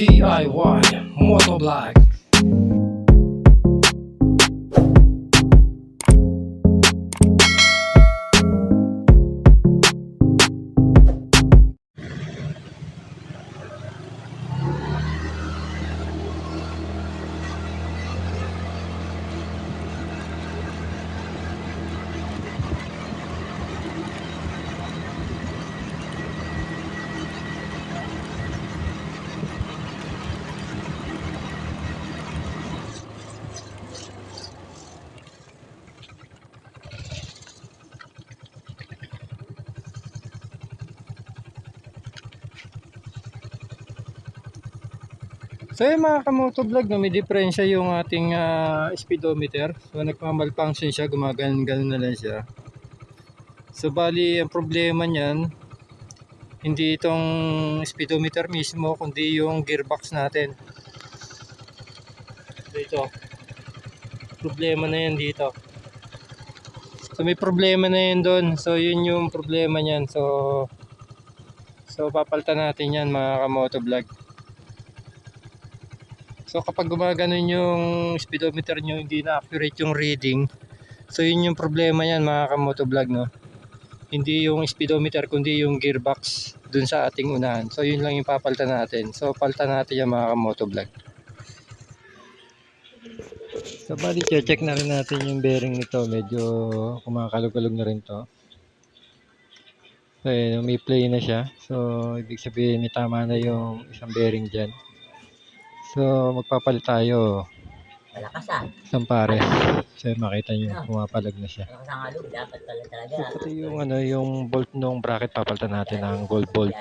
DIY Motovlog So yung mga kamoto vlog, no, may diferensya yung ating ah, speedometer. So nagmamalfunction siya, gumaganon-ganon na lang siya. So bali, ang problema niyan, hindi itong speedometer mismo, kundi yung gearbox natin. Dito. Problema na yan dito. So may problema na yan doon. So yun yung problema niyan. So So papalitan natin yan mga kamoto vlog. So kapag gumaganon yung speedometer nyo, hindi na accurate yung reading. So yun yung problema yan mga kamoto vlog no. Hindi yung speedometer kundi yung gearbox dun sa ating unahan. So yun lang yung papalitan natin. So palitan natin yung mga kamoto vlog. So bali check na rin natin yung bearing nito. Medyo kumakalog-kalog na rin to. So may play na siya. So ibig sabihin may tama na yung isang bearing dyan. So, magpapalit tayo Malakas ah. isang pares. So, makita nyo, pumapalag na siya. Malakas ang alog. Dapat pala talaga. So, pati yung, ano, yung bolt ng bracket, papalitan natin ng gold bolt.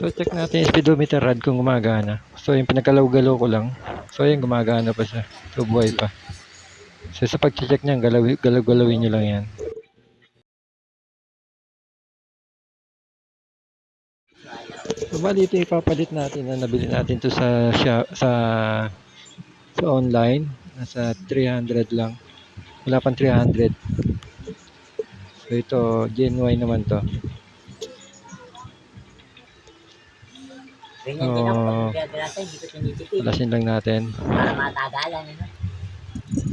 So, check natin yung speedometer rod kung gumagana. So, yung pinagalaw-galaw ko lang. So, yung gumagana pa siya. So, buhay pa. So, sa pag-check niyan, galaw- galaw-galawin nyo lang yan. So, bali ito ipapalit natin na nabili natin to sa sa sa online. Nasa 300 lang. Wala pang 300. So, ito, genuine naman to. Ganyan din ako Oo. pag gagasa, hindi ko tinitipid. Palasin lang natin. Para matagalan. Ano?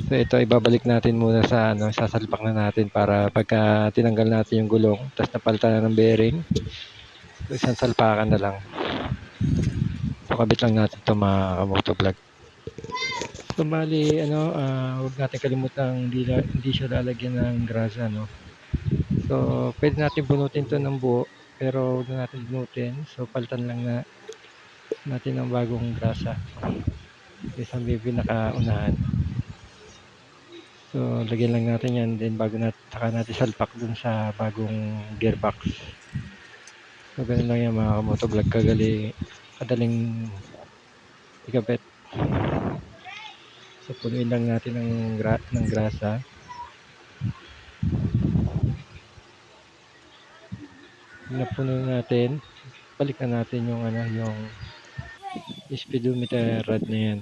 So, ito, ibabalik natin muna sa, ano, sasalpak na natin para pagka tinanggal natin yung gulong, tapos napalitan na ng bearing, isang salpakan na lang. So, kabit lang natin ito mga kamotovlog. So, bali, ano, ah, huwag natin kalimutan hindi, hindi siya lalagyan ng grasa, no. So, pwede natin bunutin to ng buo, pero huwag na natin bunutin. So, palitan lang na natin ng bagong grasa. Isang baby nakaunahan. So, lagyan lang natin yan. Then, bago natin, saka natin salpak dun sa bagong gearbox. So, ganun lang yan mga kamotovlog. Kagali, kadaling ikabit. So, punuin lang natin ng, gra ng grasa. Napuno natin. Balik na natin yung ano, yung speedometer rod na yan.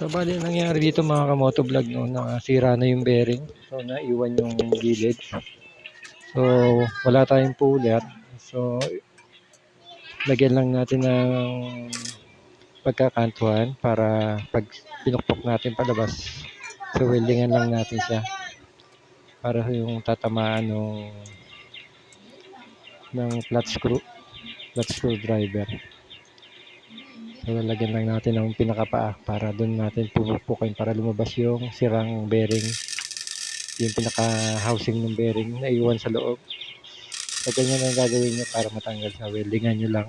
So, bali, ang nangyari dito mga kamoto vlog, no, nasira na yung bearing. So, naiwan yung gilid. So, wala tayong puller. So, lagyan lang natin ng pagkakantuhan para pag pinukpok natin palabas, so weldingan lang natin siya para yung tatamaan ng ng flat screw flat screw driver lalagyan lang natin ng pinakapaa para doon natin pupukpukin para lumabas yung sirang bearing. Yung pinaka housing ng bearing na iwan sa loob. So ganyan ang gagawin nyo para matanggal sa weldingan nyo lang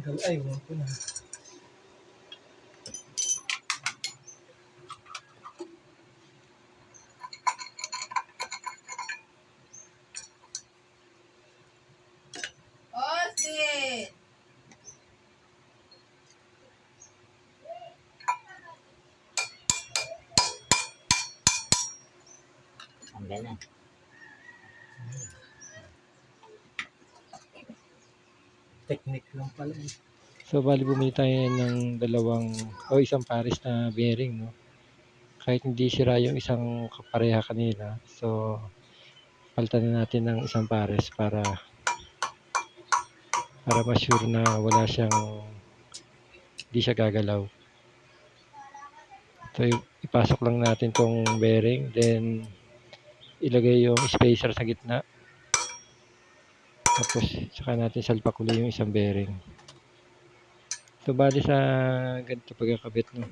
Tatanggal. Ay, wala ko na. Austin! Ang gana. Technique lang pala. So, bali bumili tayo ng dalawang o isang pares na bearing, no? Kahit hindi sira yung isang kapareha kanina. So, palitan na natin ng isang pares para para ma-sure na wala siyang hindi siya gagalaw. So, ipasok lang natin tong bearing, then ilagay yung spacer sa gitna. Tapos, saka natin salpak uli yung isang bearing. So, bali sa ganito pagkakabit, no?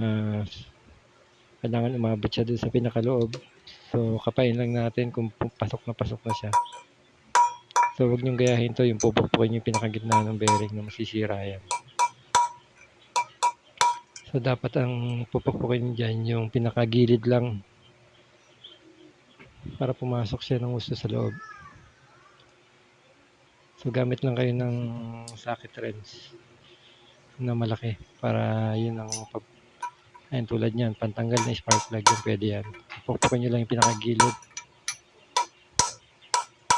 Ah, kailangan umabot siya dun sa pinakaloob. So, kapain lang natin kung pasok na pasok na siya. So, huwag niyong gayahin to, yung pupukpukin yung pinakagitna ng bearing na masisira yan. So, dapat ang pupukpukin dyan yung pinakagilid lang para pumasok siya ng gusto sa loob. So, gamit lang kayo ng socket wrench na malaki para yun ang pag ayun tulad niyan pantanggal na spark plug yun pwede yan. Pupukpukin nyo lang yung pinakagilid.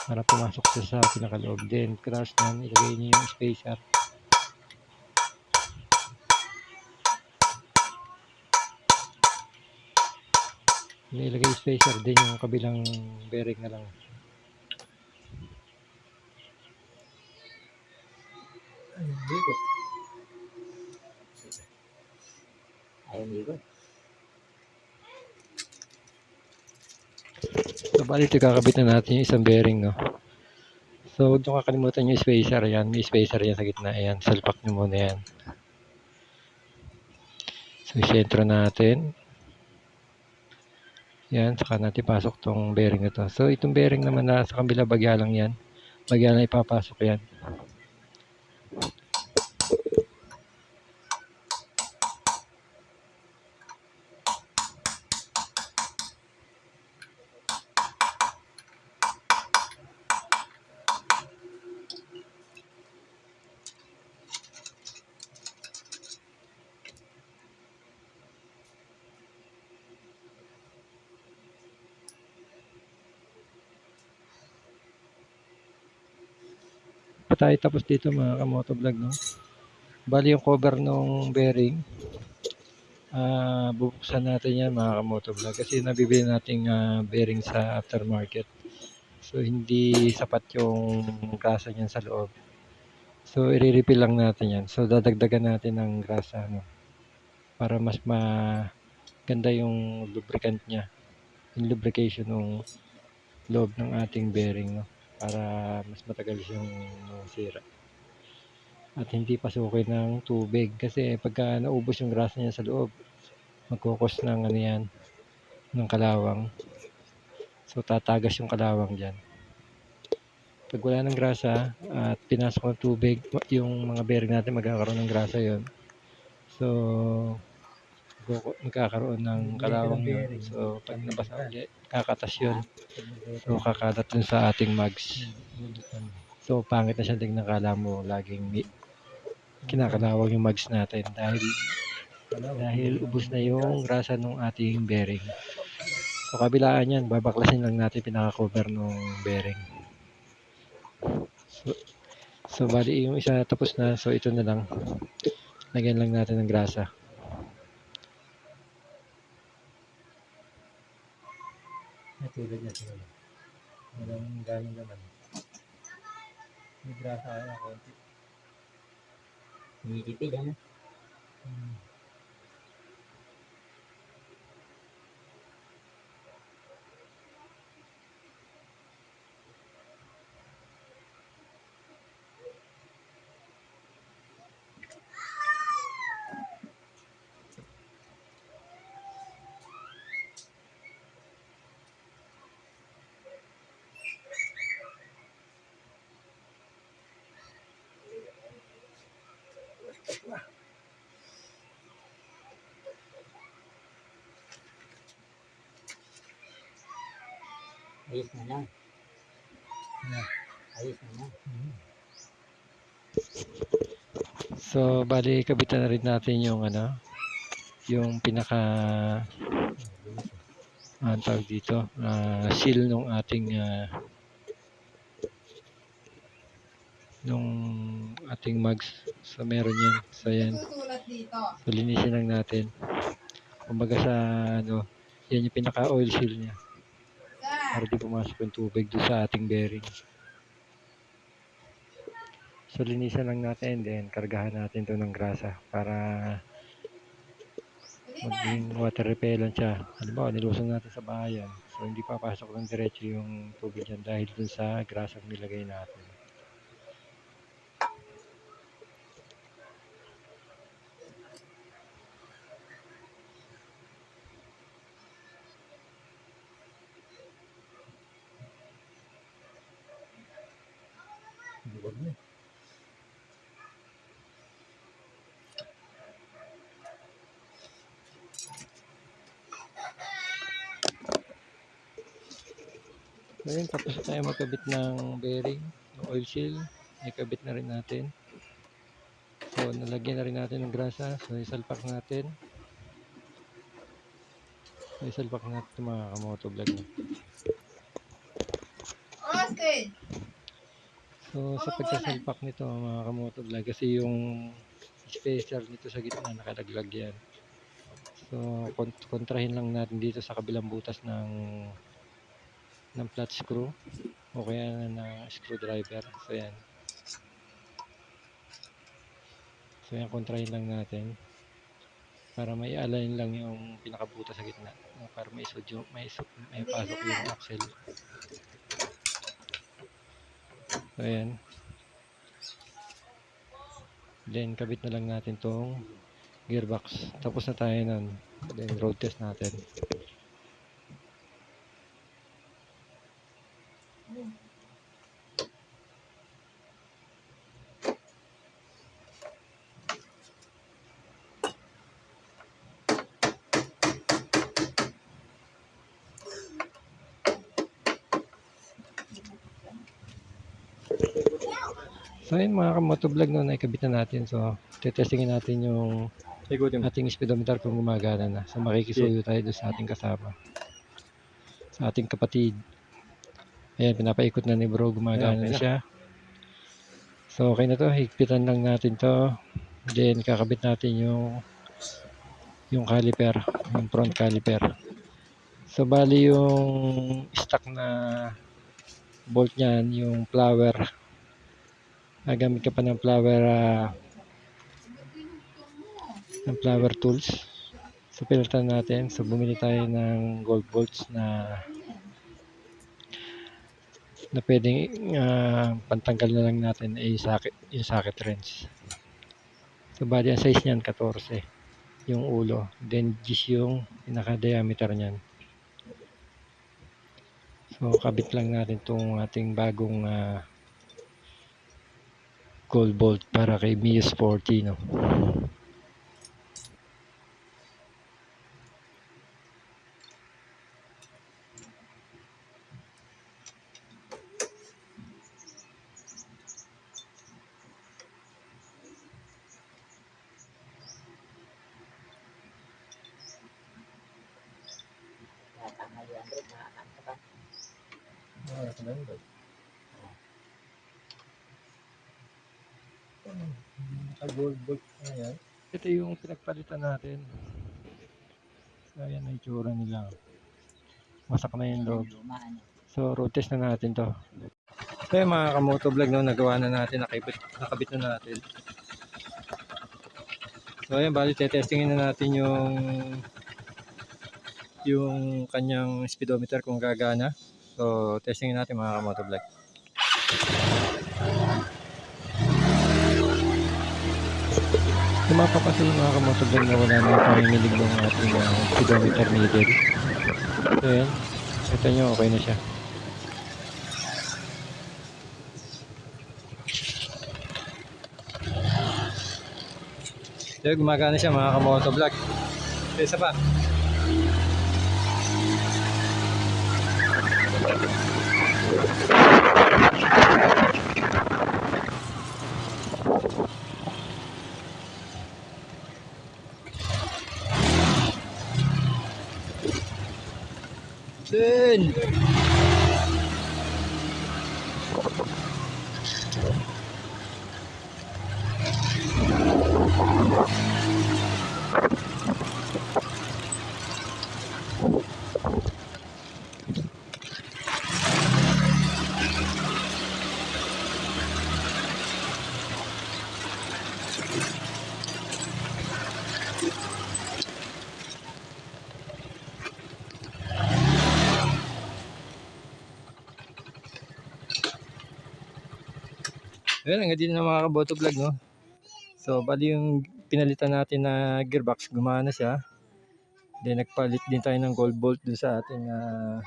Para pumasok siya sa pinakaloob din. Cross nyan ilagay niyo yung spacer. Ilagay yung spacer din yung kabilang bearing na lang Ko. Ayaw ligot. So, bali ito kakabit na natin yung isang bearing, no? So, huwag nyo kakalimutan yung spacer. Ayan, may spacer yan sa gitna. Ayan, salpak nyo muna yan. So, isentro natin. Yan, saka natin pasok tong bearing na to. So, itong bearing naman na sa kabila, bagya lang yan. Bagya lang ipapasok yan. Tayo tapos dito mga kamoto vlog no? Bali yung cover ng bearing ah bubuksan natin yan mga kamoto vlog kasi nabibili nating ah, bearing sa aftermarket. So hindi sapat yung grasa niyan sa loob. So i-refill lang natin yan. So dadagdagan natin ng grasa no? Para mas maganda yung lubricant niya yung lubrication ng loob ng ating bearing no para mas matagal siyang masira. At hindi pasukin ng tubig kasi pagka naubos yung grasa niya sa loob, magkukos ng ano yan, ng kalawang. So tatagas yung kalawang dyan. Pag wala ng grasa at pinasok ng tubig, yung mga bearing natin magkakaroon ng grasa yon. So, magkakaroon ng kalawang yun. So, pag nabasa ulit, kakatas yun. So, kakalat dun sa ating mags. So, pangit na siya tingnan kala mo laging kinakalawang yung mags natin dahil dahil ubos na yung grasa ng ating bearing. So, kabilaan yan, babaklasin lang natin pinaka-cover ng bearing. So, so bali yung isa tapos na, so ito na lang. Lagyan lang natin ng grasa. Natulad niya siguro. Walang ganyan naman. May grasa kaya konti. Tinitipid, ano? Hmm. Ayos na lang. Ayos na lang. So, bali kabitan na rin natin yung ano, yung pinaka ang tawag dito, ah, seal nung ating ah, nung ating mags. So, meron yan. So, yan. So, linisin lang natin. Kumbaga sa ano, yan yung pinaka oil seal niya. Para di pumasok yung tubig doon sa ating bearing. So, linisan lang natin, then kargahan natin to ng grasa para maging water repellent siya. Halimbawa, nilusong natin sa bahayan. So, hindi papasok ng diretso yung tubig dyan dahil dun sa grasa nilagay natin. Yun, tapos tayo magkabit ng bearing, ng oil seal. Ikabit na rin natin. So, nalagyan na rin natin ng grasa. So, isalpak natin. So, isalpak natin ito mga kamoto vlog. Austin, So, sa pagkasalpak nito mga kamoto vlog, kasi yung spacer nito sa gitna nakalaglag yan. So, kont- kontrahin lang natin dito sa kabilang butas ng ng flat screw o kaya ng screwdriver. So, yan. So, yan, kontrahin lang natin para may align lang yung pinakabutas sa gitna para may isod yung, may, isod, may pasok yung axle. So, ayan. Then, kabit na lang natin tong gearbox. Tapos na tayo nun. Then, road test natin. So, ayun mga kamotovlog no, naikabit na natin. So, tetestingin natin yung ating speedometer kung gumagana na. So, makikisuyo tayo doon sa ating kasama. Sa ating kapatid. Ayan, pinapaikot na ni bro. Gumagana Ayan, okay na. siya. So, okay na to. Higpitan lang natin to. Then, kakabit natin yung yung caliper. Yung front caliper. So, bali yung stock na bolt niyan, yung flower. Nagamit ka pa ng flower ah, ng flower tools. So, pinalitan natin. So, bumili tayo ng gold bolts na na pwedeng ah, pantanggal na lang natin ay socket, yung socket wrench. So, bali ang size niyan 14 yung ulo. Then, 10 yung pinaka-diameter niyan. So, kabit lang natin itong ating bagong ah, gold bolt para kay Mio Sporty, no? Tatama yung Android, yun. Naka-gold bolt na yan. Ito yung pinagpalitan natin. So, ayan ang itsura nila. Masak na yung loob. So, road na natin to. So, yung mga kamoto vlog, no, nagawa na natin, nakabit, nakabit na natin. So, ayan, bali, testingin na natin yung yung kanyang speedometer kung gagana. So, testingin natin mga kamoto vlog. Yung mga kamoto vlog na wala na pangingilig ng ating uh, speedometer needle. So, ayan. Ito nyo, okay na siya. So, gumagana siya mga kamoto vlog. So, isa pa. yun. Ayun, hanggang dito na mga kaboto vlog, no? So, bali yung pinalitan natin na gearbox, gumana siya. Then, nagpalit din tayo ng gold bolt dun sa ating ah,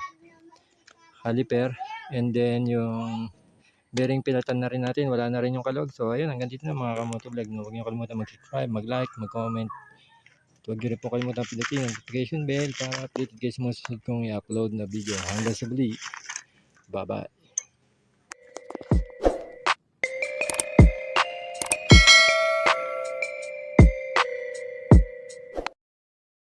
caliper. And then, yung bearing pinalitan na rin natin, wala na rin yung kalog. So, ayun, hanggang dito na mga kamoto vlog, no? Huwag niyo kalimutan mag-subscribe, mag-like, mag-comment. At Huwag niyo rin po kalimutan pindutin ang notification bell para updated sa mga susunod kong i-upload na video. Hanggang sa muli. Bye-bye.